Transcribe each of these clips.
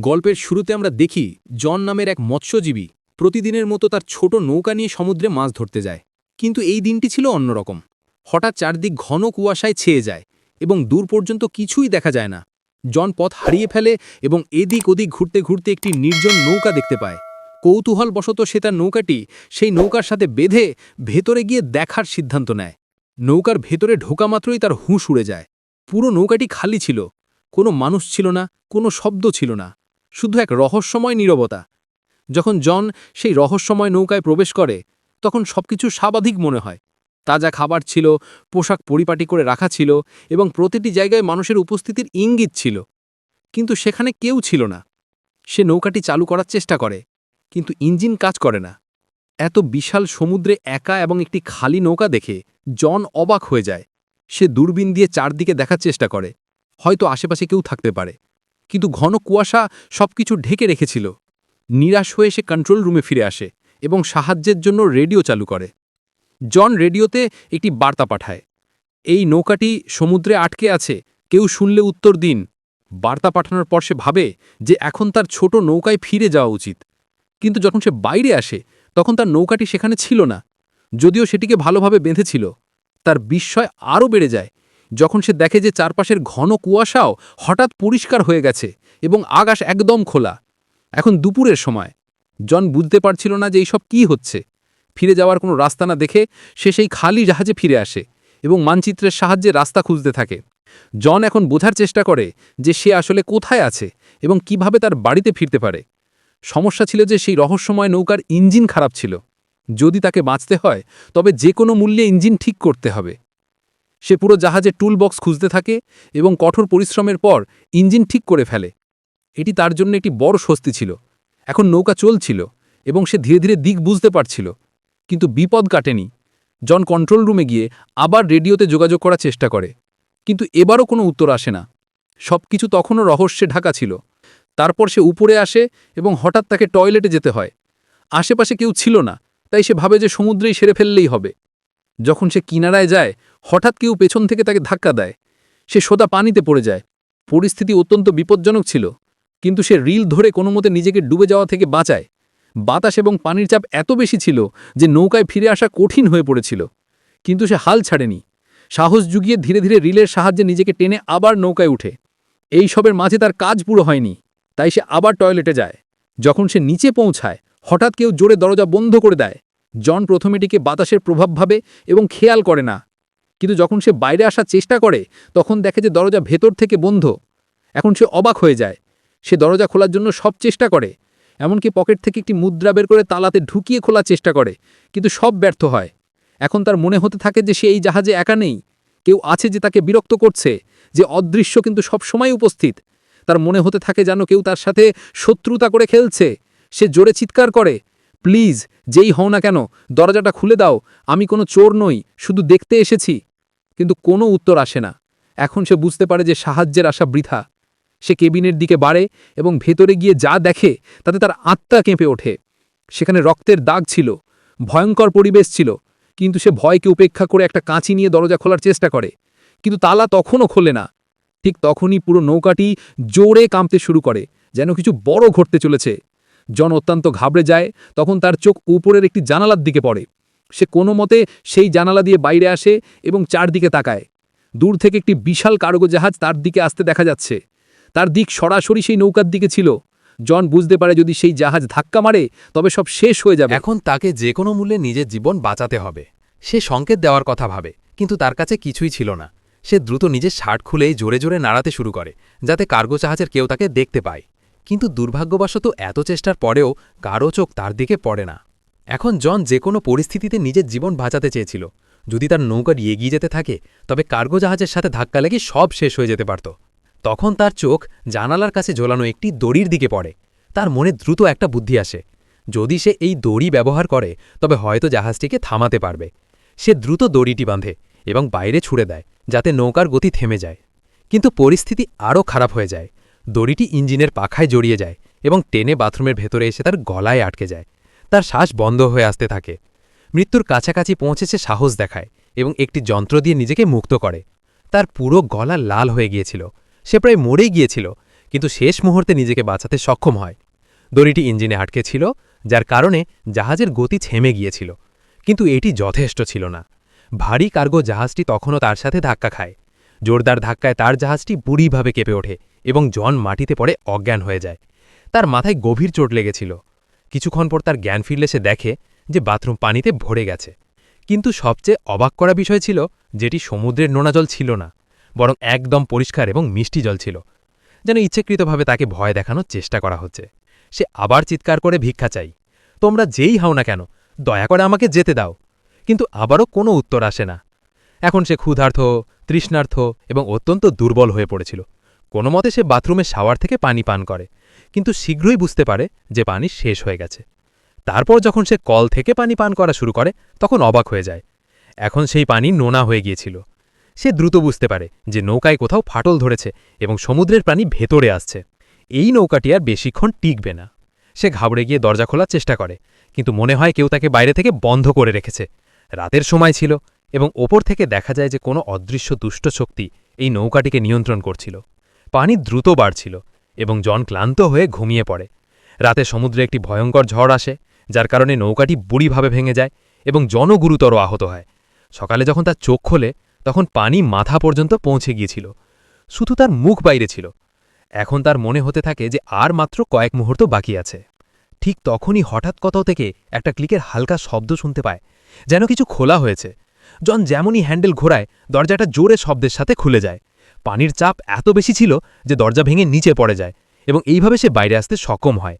গল্পের শুরুতে আমরা দেখি, জন নামের এক মৎস্যজীবী প্রতিদিনের মতো তার ছোট নৌকা নিয়ে সমুদ্রে মাছ ধরতে যায়। কিন্তু এই দিনটি ছিল অন্যরকম হঠাৎ চারদিক ঘন কুয়াশায় ছেয়ে যায় এবং দূর পর্যন্ত কিছুই দেখা যায় না। জন পথ হারিয়ে ফেলে এবং এদিক ওদিক ঘুরতে ঘুরতে একটি নির্জন নৌকা দেখতে পায়। কৌতূহলবশত সে তার নৌকাটি সেই নৌকার সাথে বেঁধে ভেতরে গিয়ে দেখার সিদ্ধান্ত নেয়। নৌকার ভেতরে ঢোকা মাত্রই তার হুঁশ উড়ে যায়। পুরো নৌকাটি খালি ছিল। কোনো মানুষ ছিল না, কোনো শব্দ ছিল না। শুধু এক রহস্যময় নীরবতা। যখন জন সেই রহস্যময় নৌকায় প্রবেশ করে, তখন সবকিছু স্বাভাবিক মনে হয়। তাজা খাবার ছিল, পোশাক পরিপাটি করে রাখা ছিল এবং প্রতিটি জায়গায় মানুষের উপস্থিতির ইঙ্গিত ছিল। কিন্তু সেখানে কেউ ছিল না। সে নৌকাটি চালু করার চেষ্টা করে, কিন্তু ইঞ্জিন কাজ করে না। এত বিশাল সমুদ্রে একা এবং একটি খালি নৌকা দেখে জন অবাক হয়ে যায়। সে দূরবীন দিয়ে চারদিকে দেখার চেষ্টা করে। হয়তো আশেপাশে কেউ থাকতে পারে। কিন্তু ঘন কুয়াশা সবকিছু ঢেকে রেখেছিল। নিরাশ হয়ে সে কন্ট্রোল রুমে ফিরে আসে এবং সাহায্যের জন্য রেডিও চালু করে। জন রেডিওতে একটি বার্তা পাঠায়। এই নৌকাটি সমুদ্রে আটকে আছে, কেউ শুনলে উত্তর দিন। বার্তা পাঠানোর পর সে ভাবে যে এখন তার ছোট নৌকায় ফিরে যাওয়া উচিত। কিন্তু যখন সে বাইরে আসে, তখন তার নৌকাটি সেখানে ছিল না, যদিও সেটিকে ভালোভাবে বেঁধেছিল। তার বিস্ময় আরও বেড়ে যায় যখন সে দেখে যে চারপাশের ঘন কুয়াশাও হঠাৎ পরিষ্কার হয়ে গেছে এবং আকাশ একদম খোলা। এখন দুপুরের সময়। জন বুঝতে পারছিল না যে এইসব কি হচ্ছে। ফিরে যাওয়ার কোনো রাস্তা না দেখে সে সেই খালি জাহাজে ফিরে আসে এবং মানচিত্রের সাহায্যে রাস্তা খুঁজতে থাকে। জন এখন বোঝার চেষ্টা করে যে সে আসলে কোথায় আছে এবং কীভাবে তার বাড়িতে ফিরতে পারে। সমস্যা ছিল যে সেই রহস্যময় নৌকার ইঞ্জিন খারাপ ছিল। যদি তাকে বাঁচতে হয়, তবে যে কোনো মূল্যে ইঞ্জিন ঠিক করতে হবে। সে পুরো জাহাজে টুল বক্স খুঁজতে থাকে এবং কঠোর পরিশ্রমের পর ইঞ্জিন ঠিক করে ফেলে। এটি তার জন্য একটি বড় স্বস্তি ছিল। এখন নৌকা চলছিল এবং সে ধীরে ধীরে দিক বুঝতে পারছিল। কিন্তু বিপদ কাটেনি। জন কন্ট্রোল রুমে গিয়ে আবার রেডিওতে যোগাযোগ করার চেষ্টা করে। কিন্তু এবারও কোনো উত্তর আসে না। সব কিছু তখনও রহস্যে ঢাকা ছিল। তারপর সে উপরে আসে এবং হঠাৎ তাকে টয়লেটে যেতে হয়। আশেপাশে কেউ ছিল না, তাই সে ভাবে যে সমুদ্রেই সেরে ফেললেই হবে। যখন সে কিনারায় যায়, হঠাৎ কেউ পেছন থেকে তাকে ধাক্কা দেয়। সে সোদা পানিতে পড়ে যায়। পরিস্থিতি অত্যন্ত বিপজ্জনক ছিল, কিন্তু সে রিল ধরে কোনো মতে নিজেকে ডুবে যাওয়া থেকে বাঁচায়। বাতাস এবং পানির চাপ এত বেশি ছিল যে নৌকায় ফিরে আসা কঠিন হয়ে পড়েছিল। কিন্তু সে হাল ছাড়েনি। সাহস জুগিয়ে ধীরে ধীরে রিলের সাহায্যে নিজেকে টেনে আবার নৌকায় উঠে। এই সবের মাঝে তার কাজ পুরো হয়নি, তাই সে আবার টয়লেটে যায়। যখন সে নিচে পৌঁছায়, হঠাৎ কেউ জোরে দরজা বন্ধ করে দেয়। জন প্রথমেটিকে বাতাসের প্রভাব ভাবে এবং খেয়াল করে না। কিন্তু যখন সে বাইরে আসার চেষ্টা করে, তখন দেখে যে দরজা ভেতর থেকে বন্ধ। এখন সে অবাক হয়ে যায়। সে দরজা খোলার জন্য সব চেষ্টা করে। এমনকি পকেট থেকে একটি মুদ্রা বের করে তালাতে ঢুকিয়ে খোলার চেষ্টা করে। কিন্তু সব ব্যর্থ হয়। এখন তার মনে হতে থাকে যে সে এই জাহাজে একা নেই। কেউ আছে যে তাকে বিরক্ত করছে, যে অদৃশ্য কিন্তু সব সময় উপস্থিত। তার মনে হতে থাকে যেন কেউ তার সাথে শত্রুতা করে খেলছে। সে জোরে চিৎকার করে। প্লিজ, যেই হও না কেন, দরজাটা খুলে দাও, আমি কোনো চোর নই, শুধু দেখতে এসেছি। কিন্তু কোনো উত্তর আসে না। এখন সে বুঝতে পারে যে সাহায্যের আশা বৃথা। সে কেবিনের দিকে বাড়ে এবং ভেতরে গিয়ে যা দেখে, তাতে তার আত্মা কেঁপে ওঠে। সেখানে রক্তের দাগ ছিল, ভয়ঙ্কর পরিবেশ ছিল, কিন্তু সে ভয়কে উপেক্ষা করে একটা কাঁচি নিয়ে দরজা খোলার চেষ্টা করে। কিন্তু তালা তখনও খোলে না। ঠিক তখনই পুরো নৌকাটি জোরে কাঁপতে শুরু করে, যেন কিছু বড় ঘটতে চলেছে। জন অত্যন্ত ঘাবড়ে যায়, তখন তার চোখ উপরের একটি জানালার দিকে পড়ে। সে কোনো মতে সেই জানালা দিয়ে বাইরে আসে এবং চারদিকে তাকায়। দূর থেকে একটি বিশাল কার্গো জাহাজ তার দিকে আসতে দেখা যাচ্ছে। তার দিক সরাসরি সেই নৌকার দিকে ছিল। জন বুঝতে পারে যদি সেই জাহাজ ধাক্কা মারে, তবে সব শেষ হয়ে যাবে। এখন তাকে যে কোনো মূল্যে নিজের জীবন বাঁচাতে হবে। সে সংকেত দেওয়ার কথা ভাবে, কিন্তু তার কাছে কিছুই ছিল না। সে দ্রুত নিজের শার্ট খুলেই জোরে জোরে নাড়াতে শুরু করে, যাতে কার্গো জাহাজের কেউ তাকে দেখতে পায়। কিন্তু দুর্ভাগ্যবশত এত চেষ্টার পরেও কারও চোখ তার দিকে পড়ে না। এখন জন যে কোনো পরিস্থিতিতে নিজের জীবন বাঁচাতে চেয়েছিল। যদি তার নৌকার এগিয়ে যেতে থাকে, তবে কার্গো জাহাজের সাথে ধাক্কা লেগে সব শেষ হয়ে যেতে পারত। তখন তার চোখ জানালার কাছে ঝোলানো একটি দড়ির দিকে পড়ে। তার মনে দ্রুত একটা বুদ্ধি আসে। যদি সে এই দড়ি ব্যবহার করে, তবে হয়তো জাহাজটিকে থামাতে পারবে। সে দ্রুত দড়িটি বাঁধে এবং বাইরে ছুড়ে দেয়, যাতে নৌকার গতি থেমে যায়। কিন্তু পরিস্থিতি আরও খারাপ হয়ে যায়। দড়িটি ইঞ্জিনের পাখায় জড়িয়ে যায় এবং টেনে বাথরুমের ভেতরে এসে তার গলায় আটকে যায়। তার শ্বাস বন্ধ হয়ে আসতে থাকে। মৃত্যুর কাছাকাছি পৌঁছেছে সাহস দেখায় এবং একটি যন্ত্র দিয়ে নিজেকে মুক্ত করে। তার পুরো গলা লাল হয়ে গিয়েছিল। সে প্রায় মরেই গিয়েছিল, কিন্তু শেষ মুহূর্তে নিজেকে বাঁচাতে সক্ষম হয়। দড়িটি ইঞ্জিনে আটকে ছিল, যার কারণে জাহাজের গতি থেমে গিয়েছিল। কিন্তু এটি যথেষ্ট ছিল না। ভারী কার্গো জাহাজটি তখনও তার সাথে ধাক্কা খায়। জোরদার ধাক্কায় তার জাহাজটি বুড়িভাবে কেঁপে ওঠে এবং জন মাটিতে পড়ে অজ্ঞান হয়ে যায়। তার মাথায় গভীর চোট লেগেছিল। কিছুক্ষণ পর তার জ্ঞান ফিরলে সে দেখে যে বাথরুম পানিতে ভরে গেছে। কিন্তু সবচেয়ে অবাক করা বিষয় ছিল যেটি সমুদ্রের নোনা জল ছিল না, বরং একদম পরিষ্কার এবং মিষ্টি জল ছিল, যেন ইচ্ছেকৃতভাবে তাকে ভয় দেখানোর চেষ্টা করা হচ্ছে। সে আবার চিৎকার করে ভিক্ষা চাই। তোমরা যেই হাও না কেন, দয়া করে আমাকে যেতে দাও। কিন্তু আবারও কোনো উত্তর আসে না। এখন সে ক্ষুধার্থ তৃষ্ণার্থ এবং অত্যন্ত দুর্বল হয়ে পড়েছিল। কোনো মতে সে বাথরুমে শাওয়ার থেকে পানি পান করে, কিন্তু শীঘ্রই বুঝতে পারে যে পানি শেষ হয়ে গেছে। তারপর যখন সে কল থেকে পানি পান করা শুরু করে, তখন অবাক হয়ে যায়। এখন সেই পানি নোনা হয়ে গিয়েছিল। সে দ্রুত বুঝতে পারে যে নৌকায় কোথাও ফাটল ধরেছে এবং সমুদ্রের প্রাণী ভেতরে আসছে। এই নৌকাটি আর বেশিক্ষণ টিকবে না। সে ঘাবড়ে গিয়ে দরজা খোলার চেষ্টা করে, কিন্তু মনে হয় কেউ তাকে বাইরে থেকে বন্ধ করে রেখেছে। রাতের সময় ছিল এবং ওপর থেকে দেখা যায় যে কোনো অদৃশ্য দুষ্ট শক্তি এই নৌকাটিকে নিয়ন্ত্রণ করছিল। পানি দ্রুত বাড়ছিল এবং জন ক্লান্ত হয়ে ঘুমিয়ে পড়ে। রাতে সমুদ্রে একটি ভয়ঙ্কর ঝড় আসে, যার কারণে নৌকাটি বুড়িভাবে ভেঙে যায় এবং জনও গুরুতর আহত হয়। সকালে যখন তার চোখ খোলে, তখন পানি মাথা পর্যন্ত পৌঁছে গিয়েছিল। শুধু তার মুখ বাইরে ছিল। এখন তার মনে হতে থাকে যে আর মাত্র কয়েক মুহূর্ত বাকি আছে। ঠিক তখনই হঠাৎ কোথাও থেকে একটা ক্লিকের হালকা শব্দ শুনতে পায়, যেন কিছু খোলা হয়েছে। জন যেমনই হ্যান্ডেল ঘোরায়, দরজাটা জোরে শব্দের সাথে খুলে যায়। পানির চাপ এত বেশি ছিল যে দরজা ভেঙে নিচে পড়ে যায় এবং এইভাবে সে বাইরে আসতে সক্ষম হয়।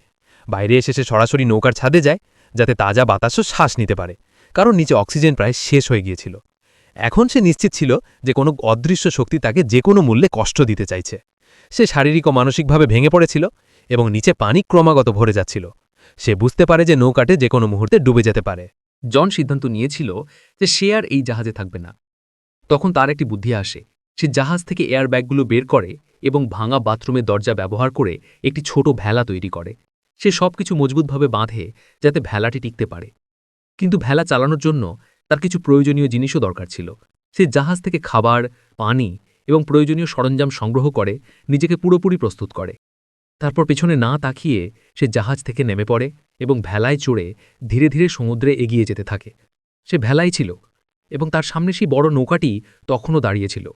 বাইরে এসে সে সরাসরি নৌকার ছাদে যায়, যাতে তাজা বাতাসও শ্বাস নিতে পারে, কারণ নিচে অক্সিজেন প্রায় শেষ হয়ে গিয়েছিল। এখন সে নিশ্চিত ছিল যে কোনো অদৃশ্য শক্তি তাকে যে কোনো মূল্যে কষ্ট দিতে চাইছে। সে শারীরিক ও মানসিকভাবে ভেঙে পড়েছিল এবং নিচে পানি ক্রমাগত ভরে যাচ্ছিল। সে বুঝতে পারে যে নৌকাটে যে কোনো মুহূর্তে ডুবে যেতে পারে। জন সিদ্ধান্ত নিয়েছিল যে সে আর এই জাহাজে থাকবে না। তখন তার একটি বুদ্ধি আসে। সে জাহাজ থেকে এয়ার ব্যাগগুলো বের করে এবং ভাঙা বাথরুমের দরজা ব্যবহার করে একটি ছোট ভেলা তৈরি করে। সে সবকিছু মজবুতভাবে বাঁধে যাতে ভেলাটি টিকতে পারে। কিন্তু ভেলা চালানোর জন্য তার কিছু প্রয়োজনীয় জিনিসও দরকার ছিল। সে জাহাজ থেকে খাবার, পানি এবং প্রয়োজনীয় সরঞ্জাম সংগ্রহ করে, নিজেকে পুরোপুরি প্রস্তুত করে। তারপর পেছনে না তাকিয়ে সে জাহাজ থেকে নেমে পড়ে এবং ভেলায় চড়ে ধীরে ধীরে সমুদ্রে এগিয়ে যেতে থাকে। সে ভেলাই ছিল এবং তার সামনে সেই বড় নৌকাটি তখনও দাঁড়িয়েছিল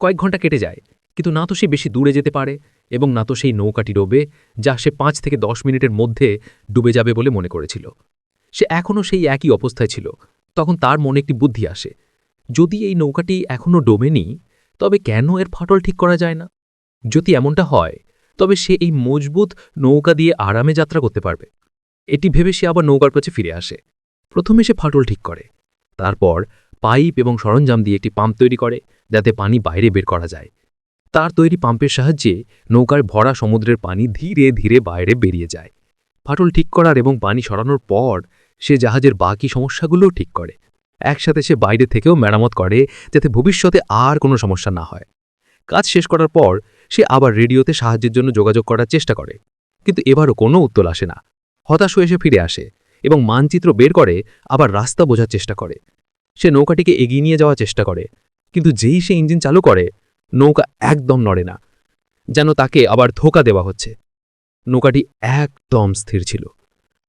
কয়েক ঘণ্টা কেটে যায়, কিন্তু না তো সে বেশি দূরে যেতে পারে এবং না তো সেই নৌকাটি ডোবে, যা সে পাঁচ থেকে দশ মিনিটের মধ্যে ডুবে যাবে বলে মনে করেছিল। সে এখনও সেই একই অবস্থায় ছিল। তখন তার মনে একটি বুদ্ধি আসে। যদি এই নৌকাটি এখনও ডোবেনি, তবে কেন এর ফাটল ঠিক করা যায় না? যদি এমনটা হয় তবে সে এই মজবুত নৌকা দিয়ে আরামে যাত্রা করতে পারবে। এটি ভেবে সে আবার নৌকার কাছে ফিরে আসে। প্রথমে সে ফাটল ঠিক করে। তারপর পাইপ এবং সরঞ্জাম দিয়ে একটি পাম্প তৈরি করে, যাতে পানি বাইরে বের করা যায়। তার তৈরি পাম্পের সাহায্যে নৌকার ভরা সমুদ্রের পানি ধীরে ধীরে বাইরে বেরিয়ে যায়। ফাটল ঠিক করার এবং পানি সরানোর পর সে জাহাজের বাকি সমস্যাগুলোও ঠিক করে। একসাথে সে বাইরে থেকেও মেরামত করে, যাতে ভবিষ্যতে আর কোনো সমস্যা না হয়। কাজ শেষ করার পর সে আবার রেডিওতে সাহায্যের জন্য যোগাযোগ করার চেষ্টা করে। কিন্তু এবারও কোনো উত্তর আসে না। হতাশ হয়ে সে ফিরে আসে এবং মানচিত্র বের করে আবার রাস্তা বোঝার চেষ্টা করে। সে নৌকাটিকে এগিয়ে নিয়ে যাওয়ার চেষ্টা করে, কিন্তু যেই সে ইঞ্জিন চালু করে, নৌকা একদম নড়ে না, যেন তাকে আবার ধোকা দেওয়া হচ্ছে। নৌকাটি একদম স্থির ছিল,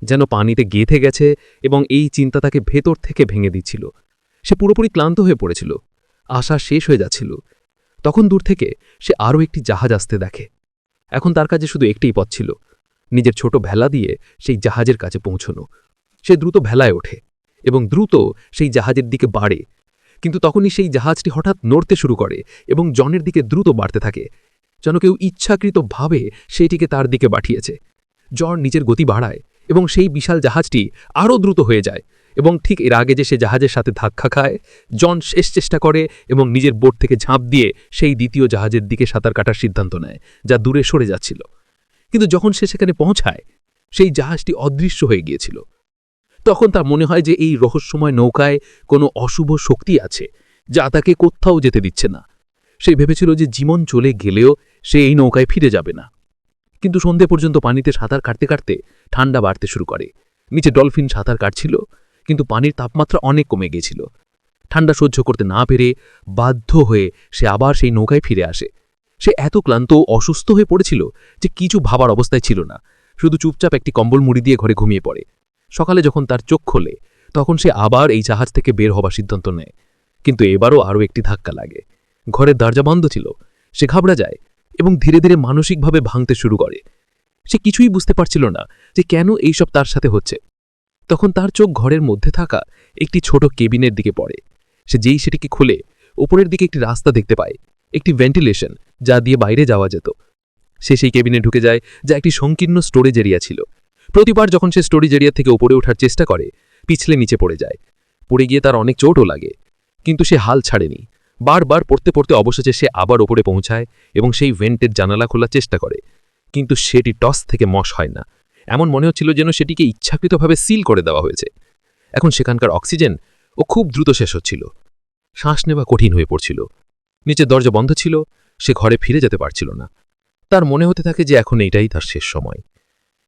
যেন পানিতে গেঁথে গেছে এবং এই চিন্তা তাকে ভেতর থেকে ভেঙে দিচ্ছিল। সে পুরোপুরি ক্লান্ত হয়ে পড়েছিল, আশা শেষ হয়ে যাচ্ছিল তখন দূর থেকে সে আরও একটি জাহাজ আসতে দেখে। এখন তার কাছে শুধু একটিই পথ ছিল, নিজের ছোট ভেলা দিয়ে সেই জাহাজের কাছে পৌঁছনো। সে দ্রুত ভেলায় ওঠে এবং দ্রুত সেই জাহাজের দিকে বাড়ে। কিন্তু তখনই সেই জাহাজটি হঠাৎ নড়তে শুরু করে এবং জনের দিকে দ্রুত বাড়তে থাকে, যেন কেউ ইচ্ছাকৃতভাবে সেইটিকে তার দিকে পাঠিয়েছে জন নিজের গতি বাড়ায় এবং সেই বিশাল জাহাজটি আরও দ্রুত হয়ে যায়। এবং ঠিক এর আগে যে সে জাহাজের সাথে ধাক্কা খায়, জন শেষ চেষ্টা করে এবং নিজের বোট থেকে ঝাঁপ দিয়ে সেই দ্বিতীয় জাহাজের দিকে সাঁতার কাটার সিদ্ধান্ত নেয়, যা দূরে সরে যাচ্ছিল। কিন্তু যখন সে সেখানে পৌঁছায়, সেই জাহাজটি অদৃশ্য হয়ে গিয়েছিল। তখন তার মনে হয় যে এই রহস্যময় নৌকায় কোনো অশুভ শক্তি আছে, যা তাকে কোথাও যেতে দিচ্ছে না। সে ভেবেছিল যে জীবন চলে গেলেও সে এই নৌকায় ফিরে যাবে না। কিন্তু সন্ধে পর্যন্ত পানিতে সাঁতার কাটতে কাটতে ঠান্ডা বাড়তে শুরু করে। নিচে ডলফিন সাঁতার কাটছিল কিন্তু পানির তাপমাত্রা অনেক কমে গিয়েছিল। ঠান্ডা সহ্য করতে না পেরে বাধ্য হয়ে সে আবার সেই নৌকায় ফিরে আসে। সে এত ক্লান্ত অসুস্থ হয়ে পড়েছিল যে কিছু ভাবার অবস্থায় ছিল না। শুধু চুপচাপ একটি কম্বল মুড়ি দিয়ে ঘরে ঘুমিয়ে পড়ে। সকালে যখন তার চোখ খোলে, তখন সে আবার এই জাহাজ থেকে বের হবার সিদ্ধান্ত নেয়। কিন্তু এবারও আরও একটি ধাক্কা লাগে। ঘরের দরজা বন্ধ ছিল। সে ঘাবড়া যায় এবং ধীরে ধীরে মানসিকভাবে ভাঙতে শুরু করে। সে কিছুই বুঝতে পারছিল না যে কেন এইসব তার সাথে হচ্ছে। তখন তার চোখ ঘরের মধ্যে থাকা একটি ছোট কেবিনের দিকে পড়ে। সে যেই সেটিকে খুলে উপরের দিকে একটি রাস্তা দেখতে পায়, একটি ভেন্টিলেশন যা দিয়ে বাইরে যাওয়া যেত। সে সেই কেবিনে ঢুকে যায়, যা একটি সংকীর্ণ স্টোরেজ এরিয়া ছিল। প্রতিবার যখন সে স্টোরেজ এরিয়া থেকে উপরে ওঠার চেষ্টা করে, পিছলে নিচে পড়ে যায়। পড়ে গিয়ে তার অনেক চোটও লাগে। কিন্তু সে হাল ছাড়েনি। বারবার পড়তে পড়তে অবশেষে সে আবার ওপরে পৌঁছায় এবং সেই ভেন্টের জানালা খোলার চেষ্টা করে। কিন্তু সেটি টস থেকে মশ হয় না। এমন মনে হচ্ছিল যেন সেটিকে ইচ্ছাকৃতভাবে সিল করে দেওয়া হয়েছে। এখন সেখানকার অক্সিজেন ও খুব দ্রুত শেষ হচ্ছিল। শ্বাস নেওয়া কঠিন হয়ে পড়ছিল। নিচের দরজা বন্ধ ছিল, সে ঘরে ফিরে যেতে পারছিল না। তার মনে হতে থাকে যে এখন এটাই তার শেষ সময়।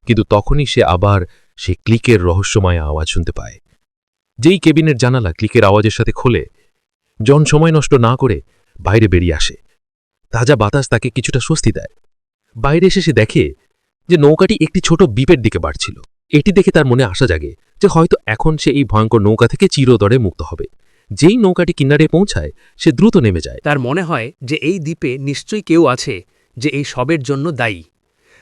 কিন্তু তখনই সে আবার সে ক্লিকের রহস্যময় আওয়াজ শুনতে পায়। যেই কেবিনের জানালা ক্লিকের আওয়াজের সাথে খোলে, জন সময় নষ্ট না করে বাইরে বেরিয়ে আসে। তাজা বাতাস তাকে কিছুটা স্বস্তি দেয়। বাইরে এসে সে দেখে যে নৌকাটি একটি ছোট বিপের দিকে বাড়ছিল। এটি দেখে তার মনে আশা জাগে যে হয়তো এখন সে এই ভয়ঙ্কর নৌকা থেকে চিরদরে মুক্ত হবে। যেই নৌকাটি কিনারে পৌঁছায়, সে দ্রুত নেমে যায়। তার মনে হয় যে এই দ্বীপে নিশ্চয়ই কেউ আছে যে এই সবের জন্য দায়ী।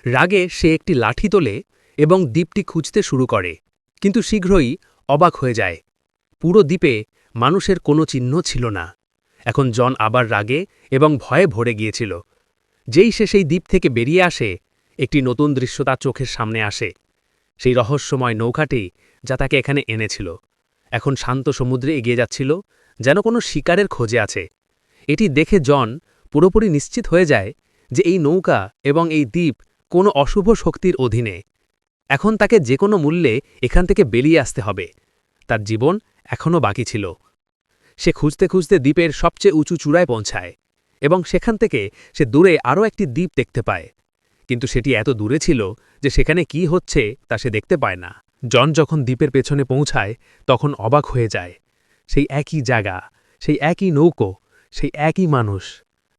রাগে সে একটি লাঠি তোলে এবং দ্বীপটি খুঁজতে শুরু করে, কিন্তু শীঘ্রই অবাক হয়ে যায়। পুরো দ্বীপে মানুষের কোনো চিহ্ন ছিল না। এখন জন আবার রাগে এবং ভয়ে ভরে গিয়েছিল। যেই সে সেই দ্বীপ থেকে বেরিয়ে আসে একটি নতুন দৃশ্য তার চোখের সামনে আসে। সেই রহস্যময় নৌকাটি যা তাকে এখানে এনেছিল। এখন শান্ত সমুদ্রে এগিয়ে যাচ্ছিল, যেন কোনো শিকারের খোঁজে আছে। এটি দেখে জন পুরোপুরি নিশ্চিত হয়ে যায় যে এই নৌকা এবং এই দ্বীপ কোনো অশুভ শক্তির অধীনে। এখন তাকে যে কোনো মূল্যে এখান থেকে বেরিয়ে আসতে হবে। তার জীবন এখনও বাকি ছিল। সে খুঁজতে খুঁজতে দ্বীপের সবচেয়ে উঁচু চূড়ায় পৌঁছায় এবং সেখান থেকে সে দূরে আরও একটি দ্বীপ দেখতে পায়। কিন্তু সেটি এত দূরে ছিল যে সেখানে কি হচ্ছে তা সে দেখতে পায় না। জন যখন দ্বীপের পেছনে পৌঁছায়, তখন অবাক হয়ে যায়। সেই একই জায়গা, সেই একই নৌকো, সেই একই মানুষ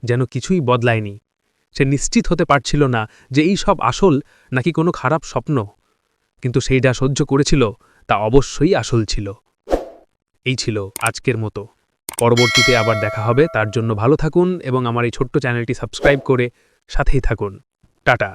যেন কিছুই বদলায়নি। সে নিশ্চিত হতে পারছিল না যে এই সব আসল নাকি কোনো খারাপ স্বপ্ন। কিন্তু সেই যা সহ্য করেছিল, তা অবশ্যই আসল ছিল। এই ছিল আজকের মতো। পরবর্তীতে আবার দেখা হবে। তার জন্য ভালো থাকুন এবং আমার এই ছোট্ট চ্যানেলটি সাবস্ক্রাইব করে সাথেই থাকুন। টাটা